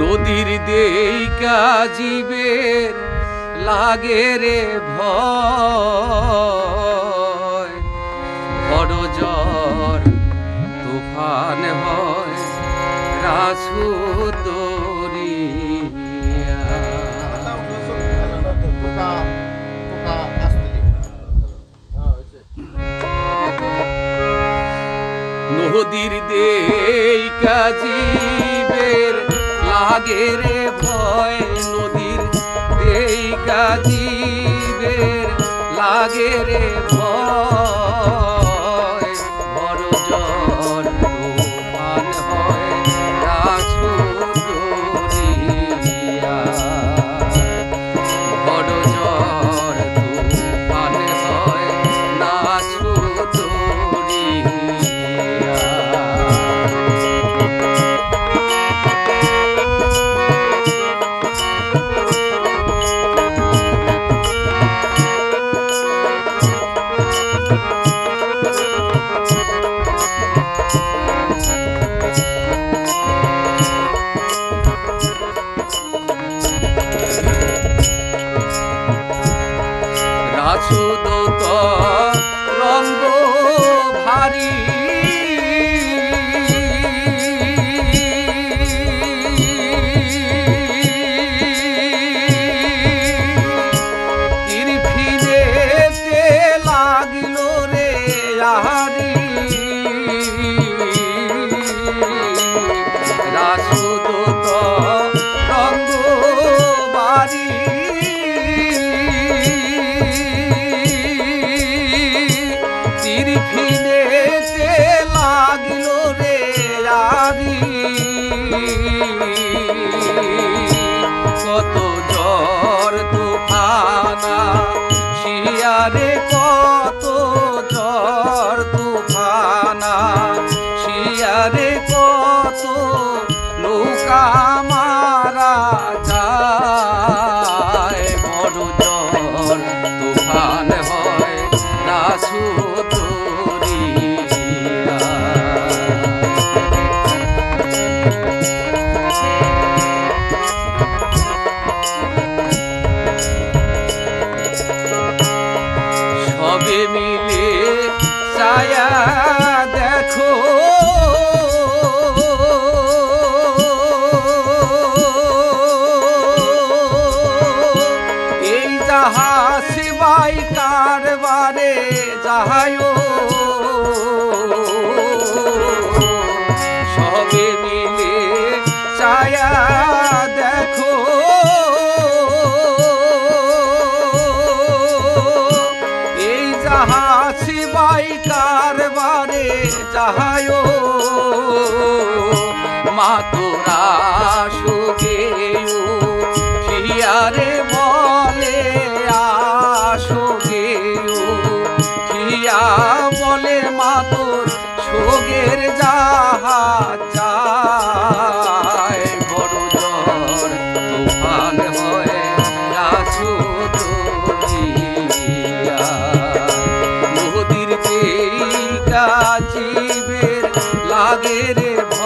নদীর দেই কাজিবের লাগে রে ভয়। বড় জ্বর তুফান হয় রাসু দরিয়া নদীর দেই কাজিবের লাগে রে ভয় নদীর দেই কাজিবের লাগে রে আহারি নৌকা মারা যায়। বড় জ্বর তুফান হয় রাসু সবে মিলে ছায়া শিবাই কারবারে চাহায়। মা তোরা খিয়ারে বলে আসুগে খিয়া বলে মা তোর যাহা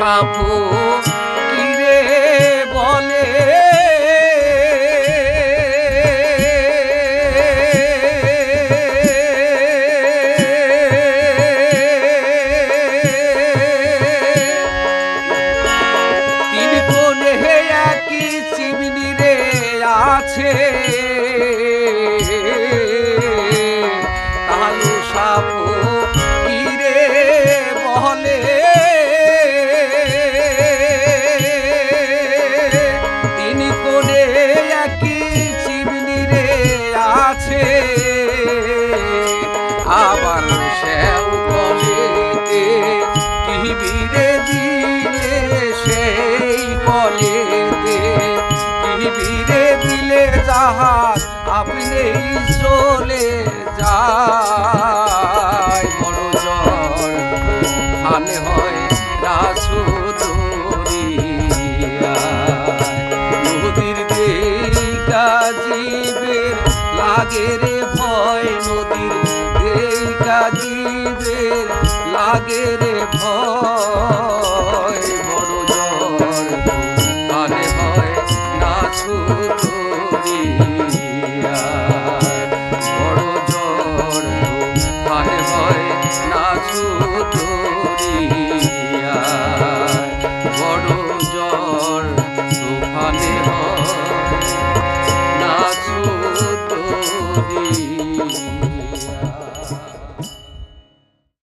papo. হাত আপনি চলে যায়। বড় জ্বর খানে হয় রাসু নদীর দেখা জীবের লাগে রে ভয়, নদীর দেখা জীবের লাগে রে ভয়।